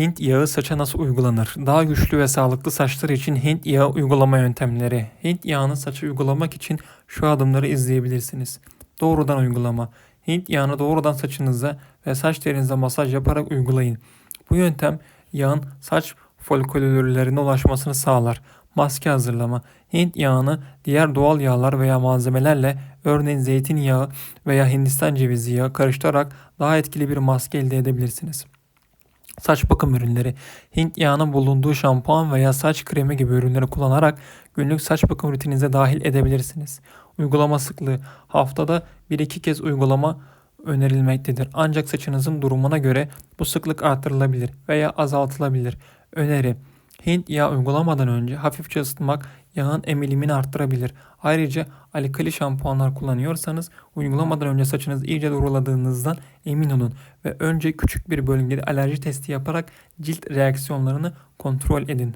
Hint yağı saça nasıl uygulanır? Daha güçlü ve sağlıklı saçlar için Hint yağı uygulama yöntemleri. Hint yağını saça uygulamak için şu adımları izleyebilirsiniz. Doğrudan uygulama. Hint yağını doğrudan saçınıza ve saç derinize masaj yaparak uygulayın. Bu yöntem yağın saç foliküllerine ulaşmasını sağlar. Maske hazırlama. Hint yağını diğer doğal yağlar veya malzemelerle örneğin zeytinyağı veya Hindistan cevizi yağı karıştırarak daha etkili bir maske elde edebilirsiniz. Saç bakım ürünleri. Hint yağının bulunduğu şampuan veya saç kremi gibi ürünleri kullanarak günlük saç bakım rutininize dahil edebilirsiniz. Uygulama sıklığı. Haftada 1-2 kez uygulama önerilmektedir. Ancak saçınızın durumuna göre bu sıklık artırılabilir veya azaltılabilir. Öneri. Hint yağı uygulamadan önce hafifçe ısıtmak yağın emilimini arttırabilir. Ayrıca alkali şampuanlar kullanıyorsanız uygulamadan önce saçınızı iyice duruladığınızdan emin olun ve önce küçük bir bölgede alerji testi yaparak cilt reaksiyonlarını kontrol edin.